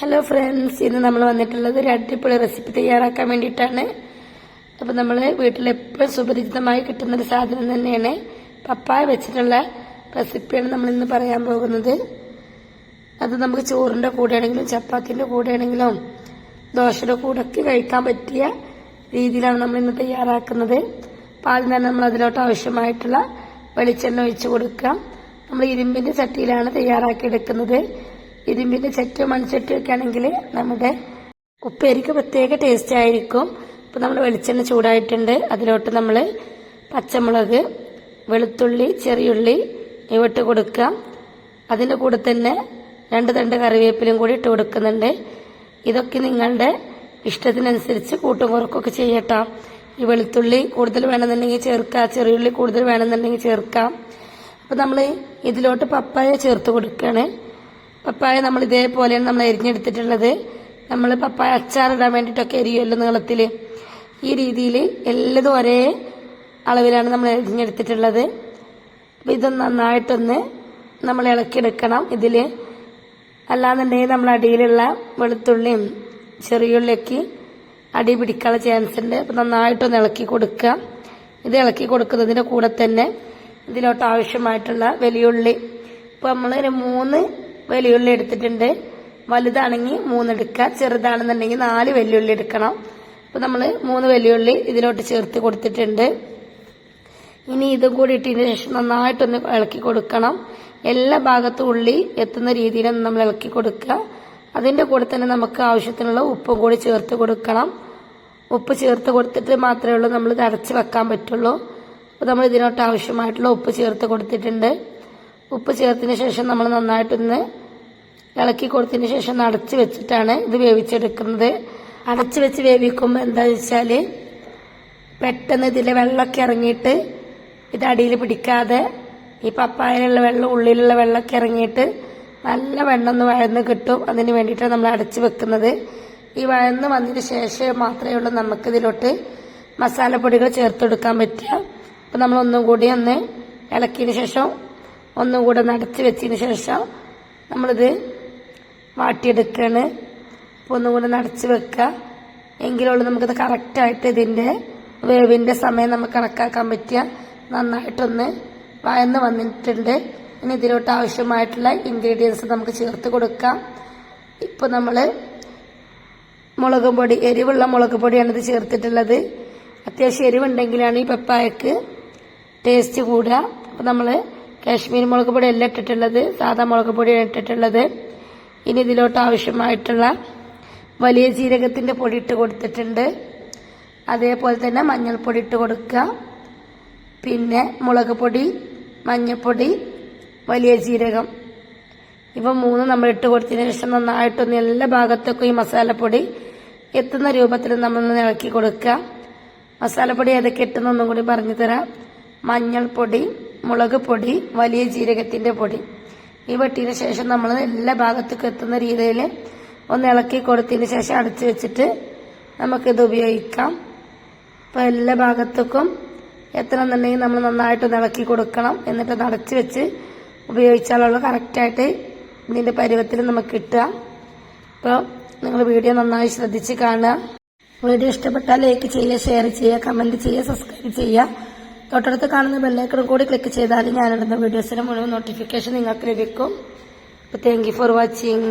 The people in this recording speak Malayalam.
ഹലോ ഫ്രണ്ട്സ് ഇന്ന് നമ്മൾ വന്നിട്ടുള്ളത് ഒരു അടിപൊളി റെസിപ്പി തയ്യാറാക്കാൻ വേണ്ടിയിട്ടാണ്. അപ്പോൾ നമ്മൾ വീട്ടിൽ എപ്പോഴും സുപരിചിതമായി കിട്ടുന്ന ഒരു സാധനം തന്നെയാണ് പപ്പായ വെച്ചിട്ടുള്ള റെസിപ്പിയാണ് നമ്മൾ ഇന്ന് പറയാൻ പോകുന്നത്. അത് നമുക്ക് ചോറിന്റെ കൂടെയാണെങ്കിലും ചപ്പാത്തിന്റെ കൂടെയാണെങ്കിലും ദോശയുടെ കൂടെ ഒക്കെ കഴിക്കാൻ പറ്റിയ രീതിയിലാണ് നമ്മൾ ഇന്ന് തയ്യാറാക്കുന്നത്. അപ്പോൾ ആദ്യം തന്നെ നമ്മൾ അതിലോട്ട് ആവശ്യമായിട്ടുള്ള വെളിച്ചെണ്ണ ഒഴിച്ചു കൊടുക്കാം. നമ്മൾ ഇരുമ്പിന്റെ ചട്ടിയിലാണ് തയ്യാറാക്കിയെടുക്കുന്നത്. ഇരുമ്പിന്റെ ചട്ടി മൺചട്ടിയൊക്കെ ആണെങ്കിൽ നമ്മുടെ ഉപ്പേരിക്ക് പ്രത്യേക ടേസ്റ്റ് ആയിരിക്കും. അപ്പോൾ നമ്മൾ വെളിച്ചെണ്ണ ചൂടായിട്ടുണ്ട്. അതിലോട്ട് നമ്മൾ പച്ചമുളക് വെളുത്തുള്ളി ചെറിയുള്ളി ഇവിട്ട് കൊടുക്കാം അതിന്റെ കൂടെ തന്നെ രണ്ട് തണ്ട് കറിവേപ്പിലും കൂടി ഇട്ട് കൊടുക്കുന്നുണ്ട്. ഇതൊക്കെ നിങ്ങളുടെ ഇഷ്ടത്തിനനുസരിച്ച് കൂട്ടും കുറക്കൊക്കെ ചെയ്യട്ടോ. ഈ വെളുത്തുള്ളി കൂടുതൽ വേണമെന്നുണ്ടെങ്കിൽ ചേർക്കാം. ചെറിയുള്ളി കൂടുതൽ വേണമെന്നുണ്ടെങ്കിൽ ചേർക്കാം. അപ്പോൾ നമ്മൾ ഇതിലോട്ട് പപ്പായ ചേർത്ത് കൊടുക്കുകയാണ്. പപ്പായ നമ്മൾ ഇതേപോലെയാണ് നമ്മൾ എരിഞ്ഞെടുത്തിട്ടുള്ളത്. നമ്മൾ പപ്പായ അച്ചാറിടാൻ വേണ്ടിയിട്ടൊക്കെ എരിയുമല്ലോ നീളത്തിൽ ഈ രീതിയിൽ എല്ലതും ഒരേ അളവിലാണ് നമ്മൾ എരിഞ്ഞെടുത്തിട്ടുള്ളത്. അപ്പം ഇത് നന്നായിട്ടൊന്ന് നമ്മൾ ഇളക്കിയെടുക്കണം ഇതിൽ അല്ലാന്നുണ്ടെങ്കിൽ നമ്മൾ അടിയിലുള്ള വെളുത്തുള്ളിയും ചെറിയുള്ളിയൊക്കെ അടി പിടിക്കാനുള്ള ചാൻസ് ഉണ്ട്. അപ്പം നന്നായിട്ടൊന്ന് ഇളക്കി കൊടുക്കുക ഇത് ഇളക്കി കൊടുക്കുന്നതിന്റെ കൂടെ തന്നെ ഇതിലോട്ട് ആവശ്യമായിട്ടുള്ള വലിയുള്ളി. ഇപ്പോൾ നമ്മൾ ഒരു മൂന്ന് വലിയുള്ളി എടുത്തിട്ടുണ്ട്. വലുതാണെങ്കിൽ മൂന്നെടുക്കുക. ചെറുതാണെന്നുണ്ടെങ്കിൽ നാല് വെല്ലുള്ളി എടുക്കണം. അപ്പോൾ നമ്മൾ മൂന്ന് വെല്ലുള്ളി ഇതിലോട്ട് ചേർത്ത് കൊടുത്തിട്ടുണ്ട്. ഇനി ഇതും കൂടി ഇട്ടതിന് ശേഷം നന്നായിട്ടൊന്ന് ഇളക്കി കൊടുക്കണം. എല്ലാ ഭാഗത്തും ഉള്ളി എത്തുന്ന രീതിയിൽ നമ്മൾ ഇളക്കി കൊടുക്കുക. അതിന്റെ കൂടെ തന്നെ നമുക്ക് ആവശ്യത്തിനുള്ള ഉപ്പും കൂടി ചേർത്ത് കൊടുക്കണം. ഉപ്പ് ചേർത്ത് കൊടുത്തിട്ട് മാത്രമേ ഉള്ളൂ നമ്മൾ ഇത് അടച്ച് വെക്കാൻ പറ്റുള്ളൂ. അപ്പോൾ നമ്മൾ ഇതിനോട്ട് ആവശ്യമായിട്ടുള്ള ഉപ്പ് ചേർത്ത് കൊടുത്തിട്ടുണ്ട്. ഉപ്പ് ചേർത്തതിന് ശേഷം നമ്മൾ നന്നായിട്ടൊന്ന് ഇളക്കി കൊടുത്തതിന് ശേഷം അടച്ച് വെച്ചിട്ടാണ് ഇത് വേവിച്ചെടുക്കുന്നത്. അടച്ചു വെച്ച് വേവിക്കുമ്പോൾ എന്താ വെച്ചാൽ പെട്ടെന്ന് ഇതിലെ വെള്ളമൊക്കെ ഇറങ്ങിയിട്ട് ഇത് അടിയിൽ പിടിക്കാതെ ഈ പപ്പായയിലുള്ള വെള്ളം ഉള്ളിലുള്ള വെള്ളമൊക്കെ ഇറങ്ങിയിട്ട് നല്ല വെള്ളം ഒന്ന് വഴന്ന് കിട്ടും. അതിന് വേണ്ടിയിട്ടാണ് നമ്മൾ അടച്ചു വെക്കുന്നത്. ഈ വഴന്ന് വന്നതിന് ശേഷം മാത്രമേ ഉള്ളൂ നമുക്കിതിലോട്ട് മസാലപ്പൊടികൾ ചേർത്തെടുക്കാൻ പറ്റുക. അപ്പം നമ്മൾ ഒന്നും കൂടി ഒന്ന് ഇളക്കിയതിന് ശേഷം ഒന്നും കൂടെ ഒന്ന് അടച്ച് വെച്ചതിന് ശേഷം നമ്മളിത് വാട്ടിയെടുക്കുകയാണ് അപ്പോൾ ഒന്നും കൂടെ നടച്ച് വെക്കുക എങ്കിലുള്ളൂ നമുക്കിത് കറക്റ്റായിട്ട് ഇതിന്റെ വേവിന്റെ സമയം നമുക്ക് കണക്കാക്കാൻ പറ്റുക. നന്നായിട്ടൊന്ന് വയന്ന് വന്നിട്ടുണ്ട്. ഇനി ഇതിലോട്ട് ആവശ്യമായിട്ടുള്ള ഇൻഗ്രീഡിയൻസ് നമുക്ക് ചേർത്ത് കൊടുക്കാം. ഇപ്പോൾ നമ്മൾ മുളക് പൊടി എരിവുള്ള മുളക് പൊടിയാണ് ഇത് ചേർത്തിട്ടുള്ളത്. അത്യാവശ്യം എരിവുണ്ടെങ്കിലാണ് ഈ പപ്പായക്ക് ടേസ്റ്റ് കൂടുക. അപ്പോൾ നമ്മൾ കാശ്മീരി മുളക് പൊടി അല്ല ഇട്ടിട്ടുള്ളത്. സാധാ മുളക് പൊടിയാണ് ഇട്ടിട്ടുള്ളത്. ഇനി ഇതിലോട്ട് ആവശ്യമായിട്ടുള്ള വലിയ ജീരകത്തിന്റെ പൊടി ഇട്ട് കൊടുത്തിട്ടുണ്ട്. അതേപോലെ തന്നെ മഞ്ഞൾപ്പൊടി ഇട്ട് കൊടുക്കുക. പിന്നെ മുളക് പൊടി മഞ്ഞൾപ്പൊടി വലിയ ജീരകം. ഇവ മൂന്ന് നമ്മൾ ഇട്ട് കൊടുത്തതിന് ശേഷം നന്നായിട്ടൊന്ന് എല്ലാ ഭാഗത്തേക്കും ഈ മസാലപ്പൊടി എത്തുന്ന രൂപത്തിൽ നമ്മളൊന്ന് ഇളക്കി കൊടുക്കുക. മസാലപ്പൊടി ഏതൊക്കെ ഇട്ടെന്നൊന്നും കൂടി പറഞ്ഞു തരാം. മഞ്ഞൾപ്പൊടി മുളക് പൊടി വലിയ ജീരകത്തിന്റെ പൊടി. ഈ വെട്ടിയതിന് ശേഷം നമ്മൾ എല്ലാ ഭാഗത്തേക്കും എത്തുന്ന രീതിയിൽ ഒന്ന് ഇളക്കി കൊടുത്തതിന് ശേഷം അടച്ചു വെച്ചിട്ട് നമുക്കിത് ഉപയോഗിക്കാം. അപ്പോൾ എല്ലാ ഭാഗത്തേക്കും എത്തണമെന്നുണ്ടെങ്കിൽ നമ്മൾ നന്നായിട്ടൊന്ന് ഇളക്കി കൊടുക്കണം. എന്നിട്ട് അത് അടച്ചു വെച്ച് ഉപയോഗിച്ചാലുള്ള കറക്റ്റായിട്ട് ഇതിന്റെ പരുവത്തിൽ നമുക്ക് കിട്ടുക. അപ്പോൾ നിങ്ങൾ വീഡിയോ നന്നായി ശ്രദ്ധിച്ച് കാണുക. വീഡിയോ ഇഷ്ടപ്പെട്ടാൽ ലൈക്ക് ചെയ്യുക ഷെയർ ചെയ്യുക കമന്റ് ചെയ്യുക സബ്സ്ക്രൈബ് ചെയ്യുക. തൊട്ടടുത്ത് കാണുന്ന ബെല്ലൈക്കണും കൂടി ക്ലിക്ക് ചെയ്താൽ ഞാനിടുന്ന വീഡിയോസിന് മുഴുവൻ നോട്ടിഫിക്കേഷൻ നിങ്ങൾക്ക് ലഭിക്കും. Thank you for watching